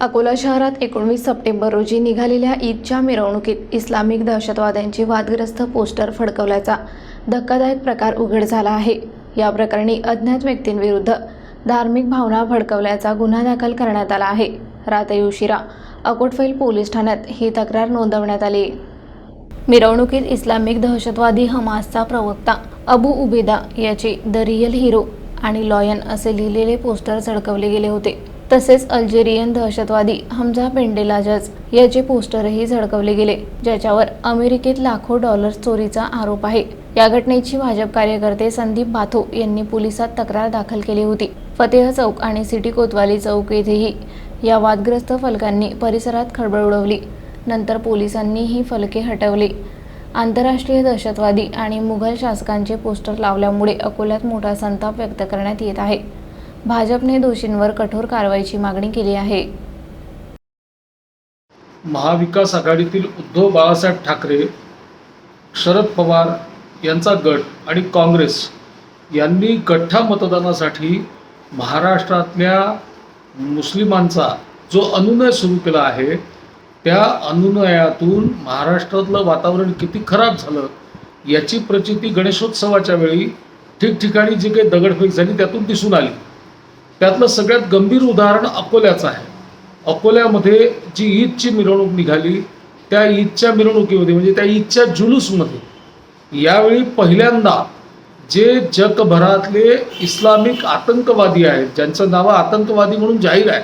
अकोला शहरात एकोणवीस सप्टेंबर रोजी निघालेल्या ईदच्या मिरवणुकीत इस्लामिक दहशतवाद्यांची वादग्रस्त पोस्टर फडकवल्याचा धक्कादायक प्रकार उघड झाला आहे. या प्रकरणी अज्ञात व्यक्तींविरुद्ध धार्मिक भावना भडकवल्याचा गुन्हा दाखल करण्यात आला आहे. रात्री उशिरा अकोटफैल पोलीस ठाण्यात ही तक्रार नोंदवण्यात आली. मिरवणुकीत इस्लामिक दहशतवादी हमासचा प्रवक्ता अबू उबेदा याचे द रियल हिरो आणि लॉयन असे लिहिलेले पोस्टर झळकवले गेले होते. तसेच अल्जेरियन दहशतवादी हमजा पेंडेलाजज याचे पोस्टरही झळकवले गेले ज्याच्यावर अमेरिकेत लाखो डॉलर्स चोरीचा आरोप आहे. या घटनेची भाजप कार्यकर्ते संदीप बाथो यांनी पोलिसात तक्रार दाखल केली होती. फतेह चौक आणि सिटी कोतवाली चौक येथेही या वादग्रस्त फलकांनी परिसरात खळबळ उडवली. नंतर पोलिसांनी ही फलके हटवली. आंतरराष्ट्रीय दहशतवादी आणि मुघल शासकांचे पोस्टर लावल्यामुळे अकोल्यात मोठा संताप व्यक्त करण्यात येत आहे. भाजपने दोषींवर कठोर कारवाईची मागणी केली आहे. महाविकास आघाडीतील उद्धव बाळासाहेब ठाकरे शरद पवार यांचा गट आणि काँग्रेस यांनी गठ्ठा मतदानासाठी महाराष्ट्रातल्या मुस्लिमांचा जो अनुनय सुरू केला आहे त्या अनुनयातून महाराष्ट्रातलं वातावरण किती खराब झालं याची प्रचिती गणेशोत्सवाच्या वेळी ठिकठिकाणी जी काही दगडफेक झाली त्यातून दिसून आली. त्यातलं सगळ्यात गंभीर उदाहरण अकोल्याचं आहे. अकोल्यामध्ये जी ईदची मिरवणूक निघाली त्या ईदच्या मिरवणुकीमध्ये म्हणजे त्या ईदच्या जुलूसमध्ये यावेळी पहिल्यांदा जे जगभरातले इस्लामिक आतंकवादी आहेत ज्यांचं नावं आतंकवादी म्हणून जाहीर आहे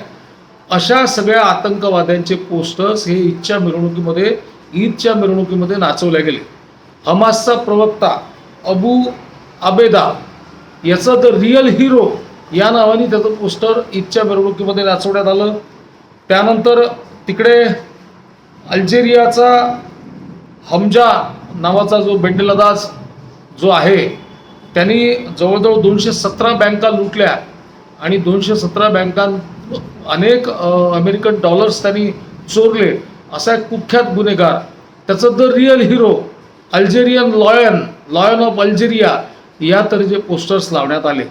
अशा सगळ्या आतंकवाद्यांचे पोस्टर्स हे ईदच्या मिरवणुकीमध्ये ईदच्या मिरवणुकीमध्ये नाचवले गेले. हमासचा प्रवक्ता अबू आबेदा याचं द रिअल हिरो या नावाने त्याचं पोस्टर ईदच्या मिरवणुकीमध्ये नाचवण्यात आलं. त्यानंतर तिकडे अल्जेरियाचा हमजा नावाचा जो बेंडलदास जो आहे त्यांनी जवळजवळ दोनशे सतरा बँका लुटल्या आणि दोनशे सतरा बँकां अनेक अमेरिकन डॉलर्स त्यांनी चोरले. असा एक कुख्यात गुन्हेगार. त्याचं the real hero Algerian lion lion of Algeria या तऱ्हेचे पोस्टर्स लावण्यात आले.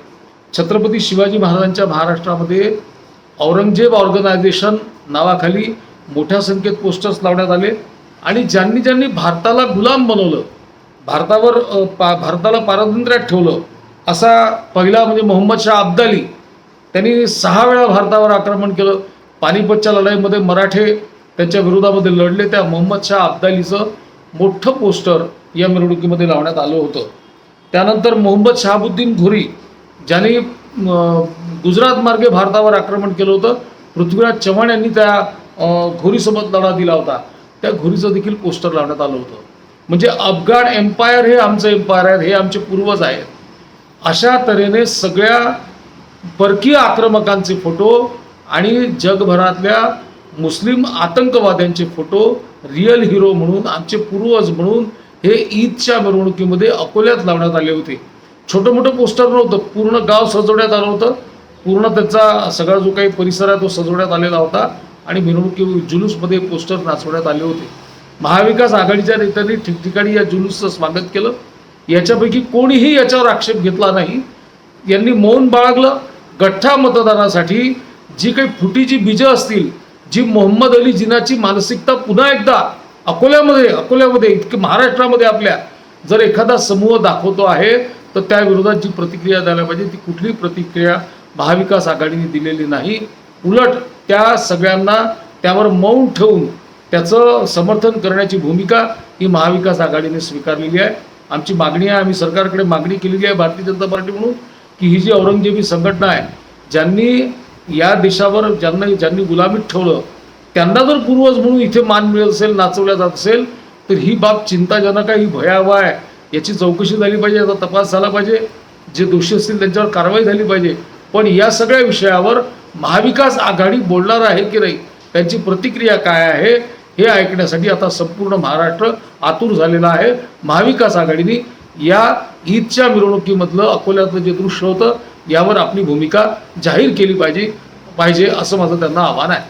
छत्रपती शिवाजी महाराजांच्या महाराष्ट्रामध्ये औरंगजेब ऑर्गनायझेशन नावाखाली मोठ्या संख्येत पोस्टर्स लावण्यात आले. आणि ज्यांनी ज्यांनी भारताला गुलाम बनवलं भारतावर पा भारताला पारतंत्र्यात ठेवलं असा पहिला म्हणजे मोहम्मद शाह अब्दाली त्यांनी सहा वेळा भारतावर आक्रमण केलं. पानिपतच्या लढाईमध्ये मराठे त्यांच्या विरोधामध्ये लढले. त्या मोहम्मद शाह अब्दालीचं मोठं पोस्टर या मिरवणुकीमध्ये लावण्यात आलं होतं. त्यानंतर मोहम्मद शहाबुद्दीन घोरी ज्याने गुजरात मार्गे भारतावर आक्रमण केलं होतं पृथ्वीराज चव्हाण यांनी त्या घोरीसोबत लढा दिला होता. त्या घोरीचं देखील पोस्टर लावण्यात आलं होतं. म्हणजे अफगाण एम्पायर हे आमचं एम्पायर आहेत हे आमचे पूर्वज आहेत. अशा तऱ्हेने सगळ्या परकीय आक्रमकांचे फोटो आणि जगभरातल्या मुस्लिम आतंकवाद्यांचे फोटो रिअल हिरो म्हणून आमचे पूर्वज म्हणून हे ईदच्या मिरवणुकीमध्ये अकोल्यात लावण्यात आले होते. छोटं मोठं पोस्टर नव्हतं. पूर्ण गाव सजवण्यात आलं होतं. पूर्ण त्याचा सगळा जो काही परिसर आहे तो सजवण्यात आलेला होता आणि मिरवणुकी जुलूसमध्ये पोस्टर नाचवण्यात आले होते. महाविकास आघाडीच्या नेत्यांनी ठिकठिकाणी या जुलूसचं स्वागत केलं. याच्यापैकी कोणीही याच्यावर आक्षेप घेतला नाही. यांनी मौन बाळगलं. गठ्ठा मतदानासाठी जी काही फुटीची बीजं असतील जी मोहम्मद अली जिनाची मानसिकता पुन्हा एकदा अकोल्यामध्ये अकोल्यामध्ये इतके महाराष्ट्रामध्ये आपल्या जर एखादा समूह दाखवतो आहे तर त्याविरोधात जी प्रतिक्रिया द्यायला पाहिजे ती कुठली प्रतिक्रिया महाविकास आघाडीने दिलेली नाही. उलट त्या सगळ्यांना त्यावर मौन ठेवून त्याचं समर्थन करण्याची भूमिका ही महाविकास आघाडीने स्वीकारलेली आहे. आमची मागणी आहे आम्ही सरकारकडे मागणी केलेली आहे भारतीय जनता पार्टी म्हणून की ही जी औरंगजेबी संघटना आहे ज्यांनी या देशावर ज्यांना ज्यांनी गुलामीत ठेवलं त्यांना जर पूर्वज म्हणून इथे मान मिळत असेल नाचवल्या जात असेल तर ही बाब चिंताजनक आहे ही भयावह आहे. याची चौकशी झाली पाहिजे याचा तपास झाला पाहिजे जे दोषी असतील त्यांच्यावर कारवाई झाली पाहिजे. पण या सगळ्या विषयावर महाविकास आघाडी बोलणार आहे की नाही त्यांची प्रतिक्रिया काय आहे हे ऐकण्यासाठी आता संपूर्ण महाराष्ट्र आतुर झालेला आहे. महाविकास आघाडीने या ईदच्या मिरवणुकीमधलं अकोल्यातलं जे दृश्य होतं यावर आपली भूमिका जाहीर केली पाहिजे पाहिजे असं माझं त्यांना आव्हान आहे.